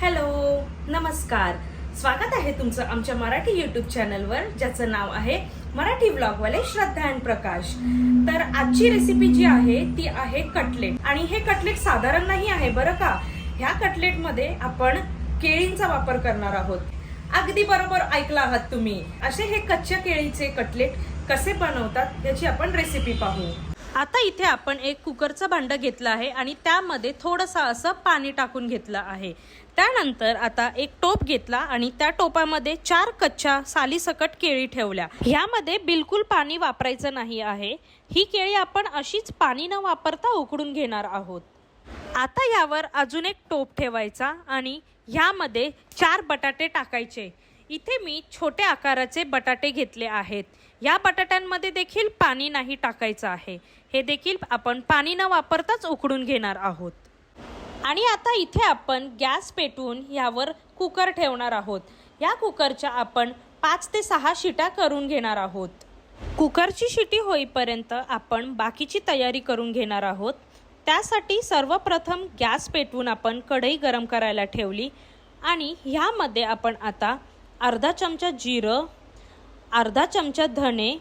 Hello नमस्कार. स्वागत आहे तुमचं आमच्या मराठी युट्यूब चॅनलवर ज्याचं नाव आहे मराठी ब्लॉगवाले श्रद्धा अँड प्रकाश. तर आजची रेसिपी जी आहे ती आहे कटलेट आणि हे कटलेट साधारण नाही आहे बरं का? ह्या कटलेटमध्ये आपण केळींचा वापर करणार आहोत. अगदी बरोबर ऐकला आहात तुम्ही. असे हे कच्च्या केळीचे कटलेट कसे बनवतात याची आपण रेसिपी पाहू. आता इथे आपण एक कुकरचं भांडं घेतलं आहे आणि त्यामध्ये थोडंसं असं पाणी टाकून घेतलं आहे. त्यानंतर आता एक टोप घेतला आणि त्या टोपामध्ये चार कच्च्या सालीसकट केळी ठेवल्या. ह्यामध्ये बिलकुल पाणी वापरायचं नाही आहे. ही केळी आपण अशीच पाणी न वापरता उकडून घेणार आहोत. आता यावर अजून एक टोप ठेवायचा आणि ह्यामध्ये चार बटाटे टाकायचे. इथे मी छोट्या आकाराचे बटाटे घेतले आहेत. या बटाट्यांमध्ये देखील पाणी नाही टाकायचं आहे. हे देखील आपण पाणी न वापरताच उकडून घेणार आहोत. आणि आता इथे आपण गॅस पेटवून यावर कुकर ठेवणार आहोत. या कुकरच्या आपण पाच ते सहा शिट्या करून घेणार आहोत. कुकरची शिटी होईपर्यंत आपण बाकीची तयारी करून घेणार आहोत. त्यासाठी सर्वप्रथम गॅस पेटवून आपण कढई गरम करायला ठेवली. आणि ह्यामध्ये आपण आता अर्धा चमचा जिरं अर्धा चमचा धणे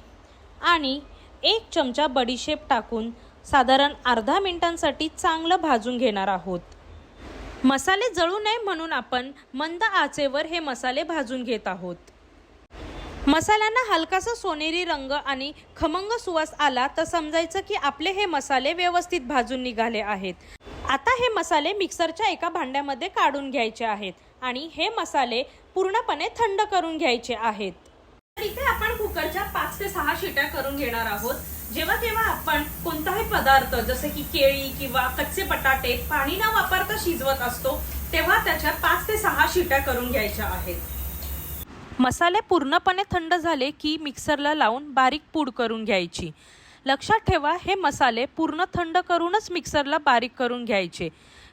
आणि एक चमचा बडीशेप टाकून साधारण अर्धा मिनिटांसाठी चांगलं भाजून घेणार आहोत. मसाले जळू नये म्हणून आपण मंद आचेवर हे मसाले भाजून घेत आहोत. मसाल्यांना हलकासा सोनेरी रंग आणि खमंग सुवास आला तर समजायचं की आपले हे मसाले व्यवस्थित भाजून निघाले आहेत. आता हे मसाले मिक्सरच्या एका भांड्यामध्ये काढून घ्यायचे आहेत. आणि हे मसाले पूर्णपणे थंड करून घ्यायचे आहेत. तर इथे आपण कुकरच्या पाच ते सहा शिट्या करून घेणार आहोत. जेव्हा तेव्हा आपण कोणताही पदार्थ जसे की केळी किंवा कच्चे बटाटे पाणी न वापरता शिजवत असतो तेव्हा त्याच्या पाच ते सहा शिट्या करून घ्यायच्या आहेत. मसाले पूर्णपणे थंड झाले की मिक्सरला लावून बारीक पूड करून घ्यायची. लक्षात ठेवा हे मसाले पूर्ण थंड करूनच मिक्सरला बारीक करून घ्यायचे.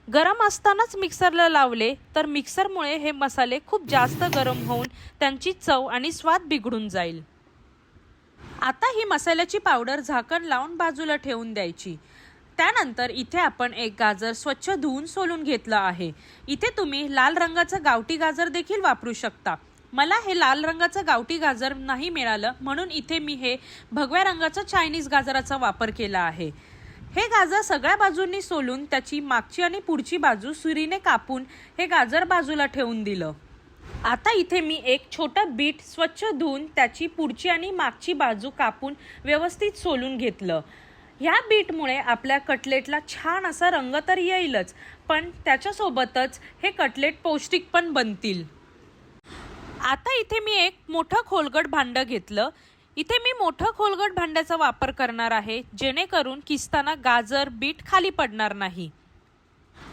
गरम असतानाच मिक्सरला लावले तर मिक्सरमुळे हे मसाले खूप जास्त गरम होऊन त्यांची चव आणि स्वाद बिघडून जाईल. आता ही मसाल्याची पावडर झाकण लावून बाजूला ठेवून द्यायची. त्यानंतर इथे आपण एक गाजर स्वच्छ धुवून सोलून घेतलं आहे. इथे तुम्ही लाल रंगाचं गावठी गाजर देखील वापरू शकता. मला हे लाल रंगाचं गावठी गाजर नाही मिळालं म्हणून इथे मी हे भगव्या रंगाचं चायनीज गाजराचा वापर केला आहे. हे गाजर सगळ्या बाजूंनी सोलून त्याची मागची आणि पुढची बाजू सुरीने कापून हे गाजर बाजूला ठेवून दिलं. आता इथे मी एक छोटं बीट स्वच्छ धुवून त्याची पुढची आणि मागची बाजू कापून व्यवस्थित सोलून घेतलं. ह्या बीटमुळे आपल्या कटलेटला छान असा रंग तर येईलच पण त्याच्यासोबतच हे कटलेट पौष्टिक पण बनतील. आता इथे मी एक मोठं खोलगट भांडं घेतलं. इथे मी मोठं खोलगट भांड्याचा वापर करणार आहे जेणेकरून किसताना गाजर बीट खाली पडणार नाही.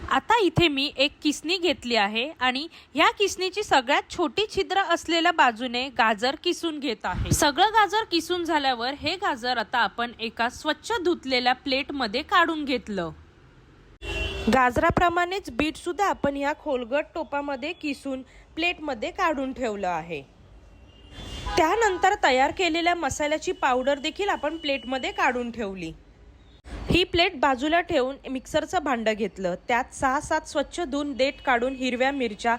आता इथे मी एक किसणी घेतली आहे आणि ह्या किसणीची सगळ्यात छोटी छिद्र असलेल्या बाजूने गाजर किसून घेत आहे. सगळं गाजर किसून झाल्यावर हे गाजर आता आपण एका स्वच्छ धुतलेल्या प्लेटमध्ये काढून घेतलं. गाजराप्रमाणेच बीट सुद्धा आपण ह्या खोलगट टोपामध्ये किसून प्लेटमध्ये काढून ठेवलं आहे. त्यानंतर तयार केलेल्या मसाल्याची पावडर देखील आपण प्लेटमध्ये काढून ठेवली. ही प्लेट बाजूला ठेवून मिक्सरचं भांडं घेतलं. त्यात सहा सात स्वच्छ धुवून देठ काढून हिरव्या मिरच्या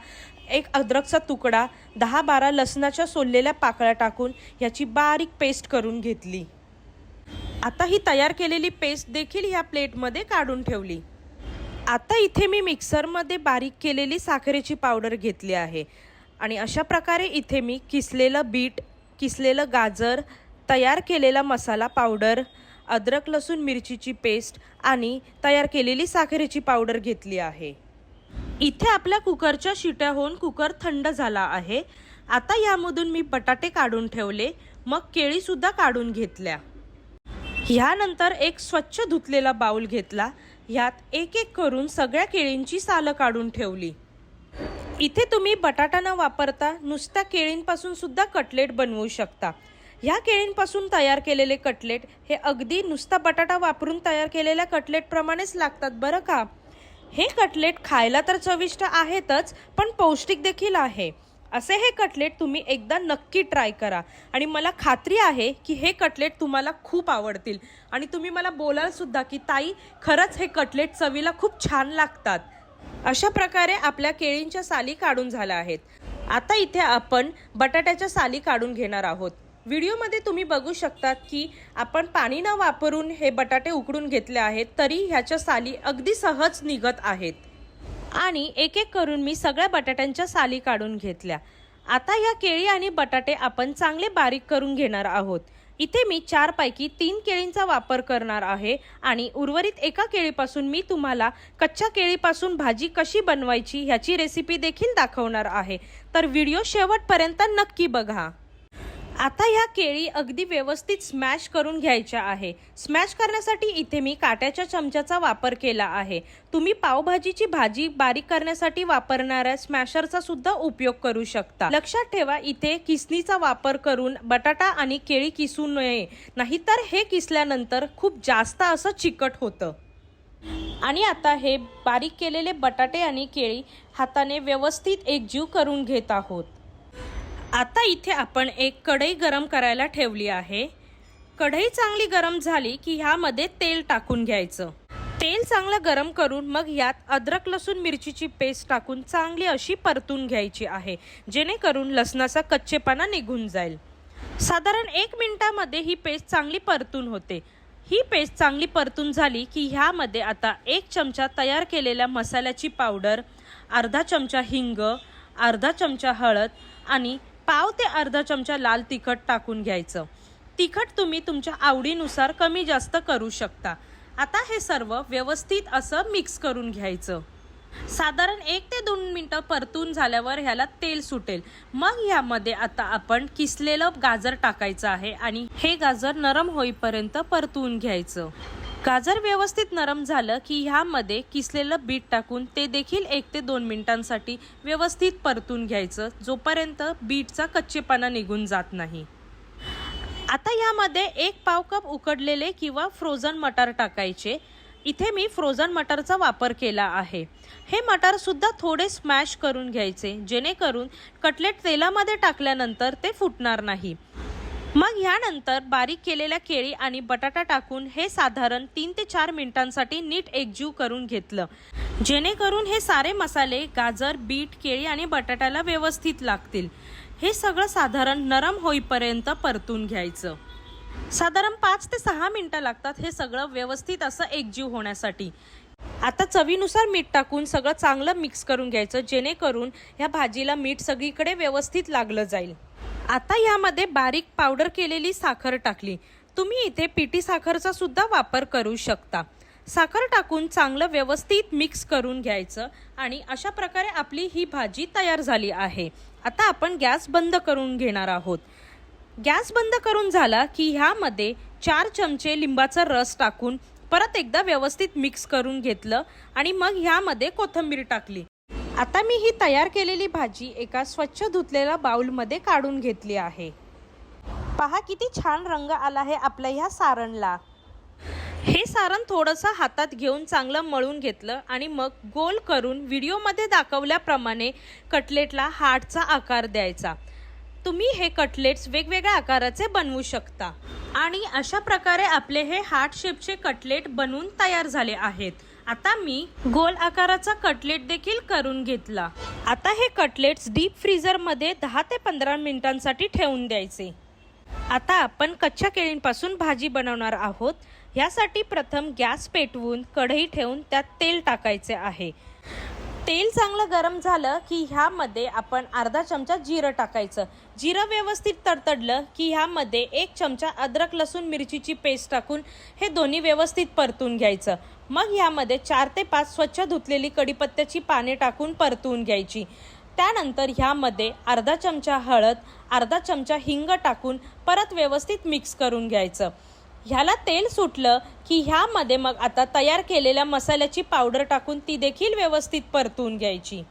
एक अद्रकचा तुकडा दहा बारा लसणाच्या सोललेल्या पाकळ्या टाकून याची बारीक पेस्ट करून घेतली. आता ही तयार केलेली पेस्ट देखील ह्या प्लेटमध्ये काढून ठेवली. आता इथे मी मिक्सरमध्ये बारीक केलेली साखरेची पावडर घेतली आहे. आणि अशा प्रकारे इथे मी किसलेलं बीट किसलेलं गाजर तयार केलेला मसाला पावडर अद्रक लसूण मिरचीची पेस्ट आणि तयार केलेली साखरेची पावडर घेतली आहे. इथे आपल्या कुकरच्या शिट्या होऊन कुकर थंड झाला आहे. आता यामधून मी बटाटे काढून ठेवले मग केळीसुद्धा काढून घेतल्या. ह्यानंतर एक स्वच्छ धुतलेला बाऊल घेतला. ह्यात एक एक करून सगळ्या केळींची सालं काढून ठेवली. इथे तुम्ही बटाटा न वापरता नुसत्या केळींपासून सुद्धा कटलेट बनवू शकता. ह्या केळींपासून तयार केलेले कटलेट हे अगदी नुसता बटाटा वापरून तयार केलेल्या कटलेटप्रमाणेच लागतात बरं का? हे कटलेट खायला तर चविष्ट आहेतच पण पौष्टिक देखील आहे. असे हे कटलेट तुम्ही एकदा नक्की ट्राय करा. आणि मला खात्री आहे की हे कटलेट तुम्हाला खूप आवडतील. आणि तुम्ही मला बोलाल सुद्धा की ताई खरंच हे कटलेट चवीला खूप छान लागतात. अशा प्रकारे आपल्या केळींच्या साली काढून झाल्या आहेत. आता इथे आपण बटाट्याच्या साली काढून घेणार आहोत. व्हिडिओमध्ये तुम्ही बघू शकता की आपण पाणी न वापरून हे बटाटे उकडून घेतले आहेत तरी ह्याच्या साली अगदी सहज निघत आहेत. आणि एक एक करून मी सगळ्या बटाट्यांच्या साली काढून घेतल्या. आता ह्या केळी आणि बटाटे आपण चांगले बारीक करून घेणार आहोत. इथे मी चारपैकी तीन केळींचा वापर करणार आहे आणि उर्वरित एका केळीपासून मी तुम्हाला कच्च्या केळीपासून भाजी कशी बनवायची ह्याची रेसिपी देखील दाखवणार आहे. तर व्हिडिओ शेवटपर्यंत नक्की बघा. आता ह्या केळी अगदी व्यवस्थित स्मॅश करून घ्यायच्या आहे. स्मॅश करण्यासाठी इथे मी काट्याच्या चमच्याचा वापर केला आहे. तुम्ही पावभाजीची भाजी बारीक करण्यासाठी वापरणाऱ्या स्मॅशरचा सुद्धा उपयोग करू शकता. लक्षात ठेवा इथे किसनीचा वापर करून बटाटा आणि केळी किसू नये. नाहीतर हे किसल्यानंतर खूप जास्त असं चिकट होतं. आणि आता हे बारीक केलेले बटाटे आणि केळी हाताने व्यवस्थित एकजीव करून घेत आहोत. आता इथे आपण एक कढई गरम करायला ठेवली आहे. कढई चांगली गरम झाली की ह्यामध्ये तेल टाकून घ्यायचं. तेल चांगलं गरम करून मग यात अद्रक लसूण मिरचीची पेस्ट टाकून चांगली अशी परतून घ्यायची आहे. जेणेकरून लसणाचा कच्चेपणा निघून जाईल. साधारण एक मिनिटामध्ये ही पेस्ट चांगली परतून होते. ही पेस्ट चांगली परतून झाली की ह्यामध्ये आता एक चमचा तयार केलेल्या मसाल्याची पावडर अर्धा चमचा हिंग अर्धा चमचा हळद आणि पाव ते अर्धा चमचा लाल तिखट टाकून घ्यायचं. तिखट तुम्ही तुमच्या आवडीनुसार कमी जास्त करू शकता. आता हे सर्व व्यवस्थित असं मिक्स करून घ्यायचं. साधारण एक ते दोन मिनटं परतून झाल्यावर ह्याला तेल सुटेल. मग ह्यामध्ये आता आपण किसलेलं गाजर टाकायचं आहे आणि हे गाजर नरम होईपर्यंत परतून घ्यायचं. गाजर व्यवस्थित नरम झालं की ह्यामध्ये किसलेलं बीट टाकून ते देखील एक ते दोन मिनिटांसाठी व्यवस्थित परतून घ्यायचं जोपर्यंत बीटचा कच्चेपणा निघून जात नाही. आता यामध्ये एक पाव कप उकडलेले किंवा फ्रोझन मटार टाकायचे. इथे मी फ्रोझन मटारचा वापर केला आहे. हे मटरसुद्धा थोडे स्मॅश करून घ्यायचे जेणेकरून कटलेट तेलामध्ये टाकल्यानंतर ते फुटणार नाही. मग ह्यानंतर बारीक केलेल्या केळी आणि बटाटा टाकून हे साधारण तीन ते चार मिनिटांसाठी नीट एकजीव करून घेतलं. जेणेकरून हे सारे मसाले गाजर बीट केळी आणि बटाट्याला व्यवस्थित लागतील. हे सगळं साधारण नरम होईपर्यंत परतून घ्यायचं. साधारण पाच ते सहा मिनटं लागतात हे सगळं व्यवस्थित असं एकजीव होण्यासाठी. आता चवीनुसार मीठ टाकून सगळं चांगलं मिक्स करून घ्यायचं जेणेकरून ह्या भाजीला मीठ सगळीकडे व्यवस्थित लागलं जाईल. आता यामध्ये बारीक पावडर केलेली साखर टाकली. तुम्ही इथे पिठी साखरचा सुद्धा वापर करू शकता. साखर टाकून चांगलं व्यवस्थित मिक्स करून घ्यायचं आणि अशा प्रकारे आपली ही भाजी तयार झाली आहे. आता आपण गॅस बंद करून घेणार आहोत. गॅस बंद करून झाला की ह्यामध्ये चार चमचे लिंबाचा रस टाकून परत एकदा व्यवस्थित मिक्स करून घेतलं आणि मग ह्यामध्ये कोथिंबीर टाकली. आता मी ही तयार केलेली भाजी एका स्वच्छ धुतलेल्या बाउलमध्ये काढून घेतली आहे. पहा किती छान रंग आला आहे आपल्या ह्या सारणला. हे सारण थोडंसं हातात घेऊन चांगलं मळून घेतलं आणि मग गोल करून व्हिडिओमध्ये दाखवल्याप्रमाणे कटलेटला हार्टचा आकार द्यायचा. तुम्ही हे कटलेट्स वेगवेगळ्या आकाराचे बनवू शकता. आणि अशा प्रकारे आपले हे हार्ट शेपचे कटलेट बनवून तयार झाले आहेत. आता मी गोल आकाराचा कटलेट देखील करून घेतला. आता हे कटलेट्स डीप फ्रीझरमध्ये दहा ते पंधरा मिनिटांसाठी ठेवून द्यायचे. आता आपण कच्च्या केळींपासून भाजी बनवणार आहोत. ह्यासाठी प्रथम गॅस पेटवून कढई ठेवून त्यात तेल टाकायचे आहे. तेल चांगलं गरम झालं की ह्यामध्ये आपण अर्धा चमचा जिरं टाकायचं. जिरं व्यवस्थित तडतडलं की ह्यामध्ये एक चमचा अद्रक लसूण मिरचीची पेस्ट टाकून हे दोन्ही व्यवस्थित परतून घ्यायचं. मग ह्यामध्ये चार ते पाच स्वच्छ धुतलेली कडीपत्त्याची पाने टाकून परतून घ्यायची. त्यानंतर ह्यामध्ये अर्धा चमचा हळद अर्धा चमचा हिंग टाकून परत व्यवस्थित मिक्स करून घ्यायचं. ह्याला तेल सुटलं की ह्यामध्ये मग आता तयार केलेल्या मसाल्याची पावडर टाकून ती देखील व्यवस्थित परतून घ्यायची.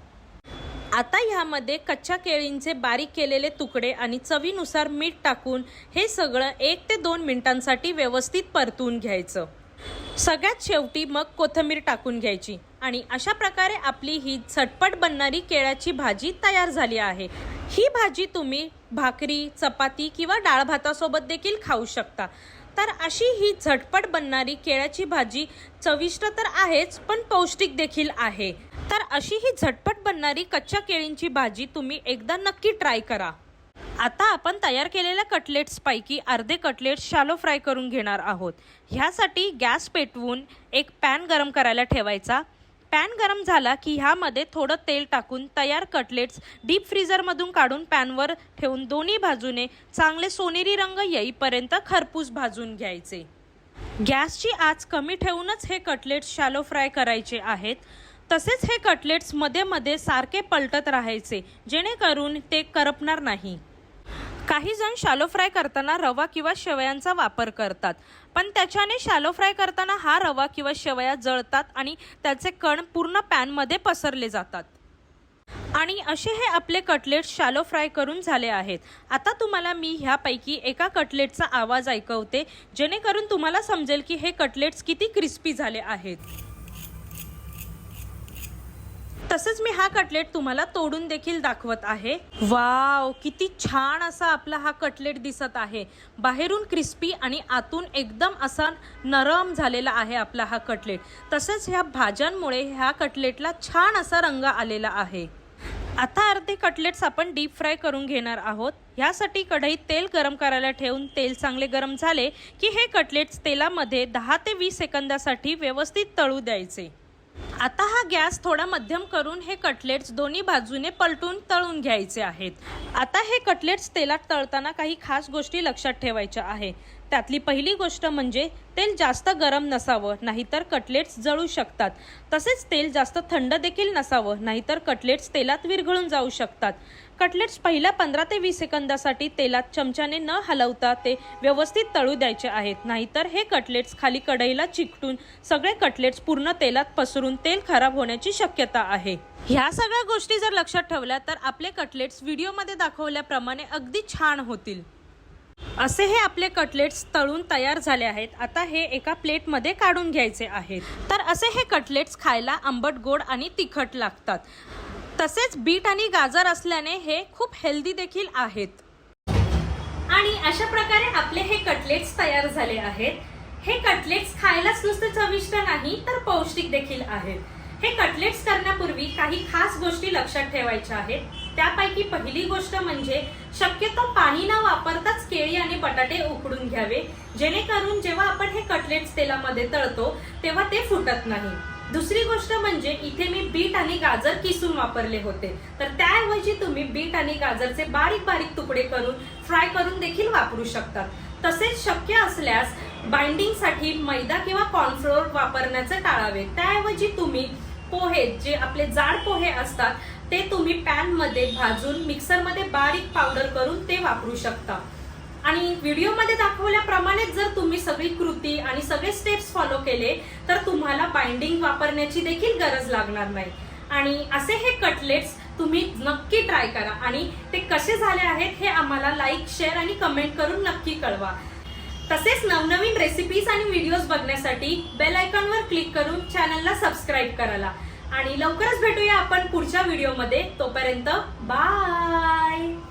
आता ह्यामध्ये कच्च्या केळींचे बारीक केलेले तुकडे आणि चवीनुसार मीठ टाकून हे सगळं एक ते दोन मिनिटांसाठी व्यवस्थित परतून घ्यायचं. सगळ्यात शेवटी मग कोथंबीर टाकून घ्यायची आणि अशा प्रकारे आपली ही झटपट बनणारी केळ्याची भाजी तयार झाली आहे. ही भाजी तुम्ही भाकरी चपाती किंवा डाळ भातासोबत देखील खाऊ शकता. तर अशी ही झटपट बनणारी केळ्याची भाजी चविष्ट तर आहेच पण पौष्टिक देखील आहे. तर अशी ही झटपट बनणारी कच्च्या केळींची भाजी तुम्ही एकदा नक्की ट्राय करा. आता आपण तयार केलेल्या कटलेट्स पैकी अर्धे कटलेट्स शालो फ्राय करून घेणार आहोत. ह्यासाठी गॅस पेटवून एक पॅन गरम करायला ठेवायचा. पॅन गरम झाला की ह्यामध्ये थोडं तेल टाकून तयार कटलेट्स डीप फ्रीझरमधून काढून पॅनवर ठेवून दोन्ही बाजूने चांगले सोनेरी रंग येईपर्यंत खरपूस भाजून घ्यायचे. गॅसची आच कमी ठेवूनच हे कटलेट्स शॅलो फ्राय करायचे आहेत. तसेच हे कटलेट्समध्ये मध्ये सारखे पलटत राहायचे जेणेकरून ते करपणार नाही. काही जण शालो फ्राय करताना रवा किंवा शेवयांचा वापर करतात. पण त्याच्याने शालो फ्राय करताना हा रवा किंवा शेवया जळतात आणि त्याचे कण पूर्ण पॅनमध्ये पसरले जातात. आणि असे हे आपले कटलेट शालो फ्राय करून झाले आहेत. आता तुम्हाला मी ह्यापैकी एका कटलेटचा आवाज ऐकवते जेणेकरून तुम्हाला समजेल की हे कटलेट्स किती क्रिस्पी झाले आहेत. तसंच मी हा कटलेट तुम्हाला तोडून देखील दाखवत आहे. वाव किती छान असा आपला हा कटलेट दिसत आहे. बाहेरून क्रिस्पी आणि आतून एकदम असा नरम झालेला आहे आपला हा कटलेट. तसंच ह्या भाज्यांमुळे ह्या कटलेटला छान असा रंग आलेला आहे. आता अर्धे कटलेट्स आपण डीप फ्राय करून घेणार आहोत. ह्यासाठी कढईत तेल गरम करायला ठेवून तेल चांगले गरम झाले की हे कटलेट्स तेलामध्ये दहा ते वीस सेकंदासाठी व्यवस्थित तळू द्यायचे. आता हा गॅस थोडा मध्यम करून हे कटलेट्स दोन्ही बाजूने पलटून तळून घ्यायचे आहेत. आता हे कटलेट्स तेलात तळताना काही खास गोष्टी लक्षात ठेवायच्या आहे त्यातली पहिली गोष्ट म्हणजे तेल जास्त गरम नसावं नाहीतर कटलेट्स जळू शकतात. तसेच तेल जास्त थंड देखील नसावं नाहीतर कटलेट्स तेलात विरघळून जाऊ शकतात. कटलेट्स पहिल्या पंधरा ते वीस सेकंदासाठी तेलात चमच्याने न हलवता ते व्यवस्थित तळू द्यायचे आहेत. नाहीतर हे कटलेट्स खाली कढईला चिकटून सगळे कटलेट्स पूर्ण तेलात पसरून तेल खराब होण्याची शक्यता आहे. ह्या सगळ्या गोष्टी जर लक्षात ठेवल्या तर आपले कटलेट्स व्हिडिओमध्ये दाखवल्याप्रमाणे अगदी छान होतील. असे हे आपले कटलेट्स तळून तयार झाले आहेत. आता हे एका प्लेटमध्ये काढून घ्यायचे आहेत. तर असे हे कटलेट्स खायला आंबट गोड आणि तिखट लागतात. तसेच बीट आणि गाजर असल्याने हे खूप हेल्दी देखील आहेत. आणि अशा प्रकारे आपले हे कटलेट्स तयार झाले आहेत. हे कटलेट्स खायलाच नुसते चविष्ट नाही तर पौष्टिक देखील आहेत. हे कटलेट्स करण्यापूर्वी काही खास गोष्टी लक्षात ठेवायच्या आहेत. त्यापैकी पहिली गोष्ट म्हणजे शक्यतो पाणी न वापरताच केळी आणि बटाटे उकडून घ्यावे. जेणेकरून जेव्हा आपण हे कटलेट्स तेलामध्ये तळतो तेव्हा ते फुटत नाही. दुसरी गोष्ट म्हणजे इथे मी बीट आणि गाजर किसून वापरले होते. तर त्याऐवजी तुम्ही बीट आणि गाजरचे बारीक बारीक तुकडे करून फ्राय करून देखील वापरू शकतात. तसेच शक्य असल्यास बाइंडिंगसाठी मैदा किंवा कॉर्नफ्लोअर वापरण्याचे टाळावे. त्याऐवजी तुम्ही पोहे जे आपले जाड पोहे असतात ते तुम्ही पॅनमध्ये भाजून मिक्सरमध्ये बारीक पावडर करून ते वापरू शकता. आणि व्हिडिओमध्ये दाखवल्याप्रमाणे जर तुम्ही सगळी कृती आणि सगळे स्टेप्स फॉलो केले तर तुम्हाला बाइंडिंग वापरण्याची देखील गरज लागणार नाही. आणि असे हे कटलेट्स तुम्ही नक्की ट्राय करा. आणि ते कसे झाले आहेत हे आम्हाला लाईक शेअर आणि कमेंट करून नक्की कळवा. तसेच नवनवीन रेसिपीज आणि व्हिडिओज बघण्यासाठी बेल आयकॉनवर क्लिक करून चॅनलला सबस्क्राईब करायला. आणि लवकरच भेटूया आपण पुढच्या व्हिडिओमध्ये तोपर्यंत बाय